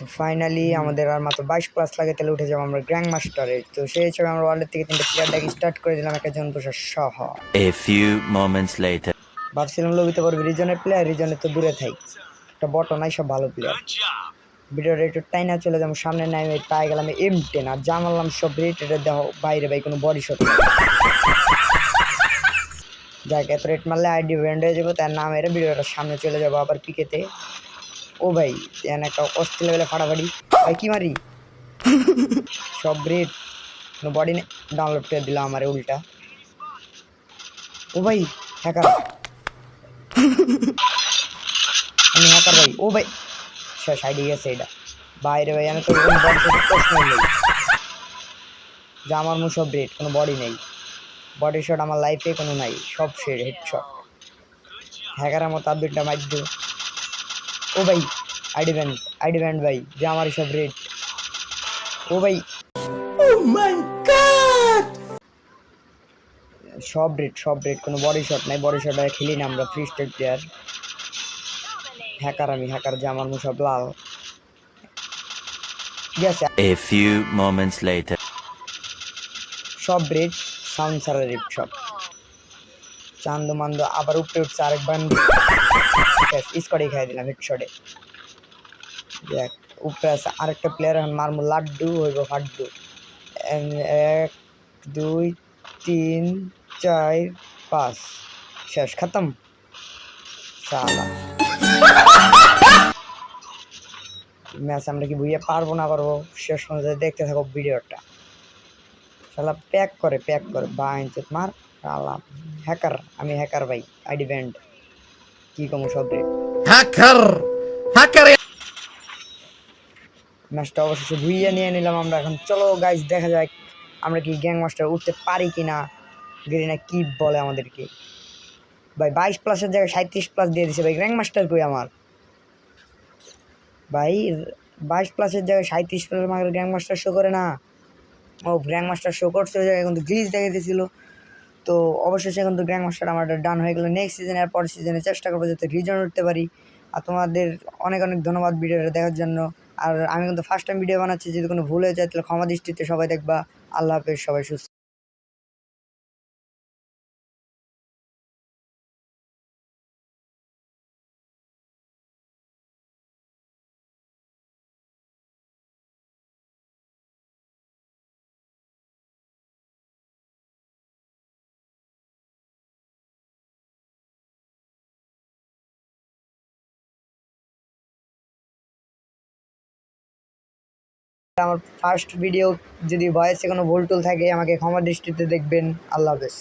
তো ফাইনালি আমাদের আর মাত্র বাইশ প্লাস লাগে তাহলে উঠে যাব আমরা গ্র্যান্ড মাস্টারে তো সেই হিসাবে আমরা ওয়ার্ল্ডের থেকে তিনটে প্লেয়ার ডাকি স্টার্ট করে দিলাম একটা জন প্রসাদ সহ A few moments later. ভাবছিলাম লবিতে পারব রিজনের প্লেয়ার রিজনের তো দূরে থাই। একটা বটো নাই সব ভালো প্লেয়ার ভিডিওটা একটু টাইনা চলে যাব সামনে নাই আমি পাই গেলাম এম টেন আর জানালাম সব রেটের দেহ বাইরে ভাই কোনো বডি শট যাক এত রেট মারলে আইডি ব্র্যান্ড হয়ে যাব তার নাম এর ভিডিওটা সামনে চলে যাব আবার পিকেতে ও ভাই এখানে একটা অস্থির লেভেলে ফাটাফাটি। ভাই, কি মারি? সব কোনো বডি ডাউনলোড করে দিলাম আমার উল্টা। ও ভাই হ্যাকার আমি হ্যাকার ভাই, ও ভাই। আইডি গেছে এটা। বাইরে ভাই, আমি তো প্রশ্ন নেই যে আমার মুখ সব রেড কোনো বডি নেই। বডি শট আমার লাইফে কোনো নাই, সব শেড হেড শট হ্যাকারের মতো আর দুইটা মাইর ও ভাই আইডি ব্যান্ড আইডি ব্যান্ড ভাই যে আমার সব রেড ও ভাই। সব রেড সব রেড কোনো বডি শট নাই বডি শট খেলি না আমরা ফ্রি স্টাইল প্লেয়ার হ্যাকার আমি হ্যাকার যে আমার মুখ সব লাল। ঠিক আছে। A few moments later. সব রেড সাউন্ড সারা রেড সব। চান্দ মান্দ আবার উপরে উঠছে আরেকবার। স্কোয়াডে খাই দিলাম হেডশটে দেখ, উপরে আছে আরেকটা প্লেয়ার এখন মারমু লাড্ডু, হইব ফাড্ডু। এক, দুই, তিন, চার, পাঁচ। শেষ, খতম। সালা। ম্যাচ আমরা কি বুঝিয়ে পারব না পারব? শেষ পর্যন্ত দেখতে থাকো ভিডিওটা। শালা প্যাক করে প্যাক করে বাইঞ্চত মার শালা হ্যাকার আমি হ্যাকার ভাই আইডি ব্যান্ড। কি কমু সব রে Hacker! Hacker! ম্যাচটা অবশেষে ভুইয়ে নিয়ে নিলাম আমরা। এখন চলো গাইজ দেখা যাক আমরা কি গ্যাং মাস্টার উঠতে পারি কি না গেরিনা কি বলে আমাদেরকে। ভাই বাইশ প্লাসের জায়গায় সাঁত্রিশ প্লাস দিয়ে দিছে ভাই গ্র্যাং মাস্টার কই আমার? ভাই বাইশ প্লাসের জায়গায় সাঁত্রিশ প্লাস আমার গ্র্যাং মাস্টার শো করে না। ও গ্র্যাং মাস্টার শো করছে জায়গায় কিন্তু গ্লিজ দেখা দিয়েছিল তো অবশেষে কিন্তু গ্র্যাং মাস্টার আমার ডান হয়ে গেলো। নেক্সট সিজনে আর পরের সিজনে চেষ্টা করব যাতে রিজন উঠতে পারি। আর তোমাদের অনেক অনেক ধন্যবাদ ভিডিওটা দেখার জন্য। আর আমি কিন্তু ফার্স্ট টাইম ভিডিও বানাচ্ছি, যদি কোনো ভুল হয়ে যায় তাহলে ক্ষমা দৃষ্টিতে সবাই দেখবা। আল্লাহ হাফেজ, সবাই সুস্থ। আমার ফার্স্ট ভিডিও যদি ভয়েসে কোনো ভুল টুল থাকে, আমাকে ক্ষমা দৃষ্টিতে দেখবেন। আল্লাহ হাফেজ।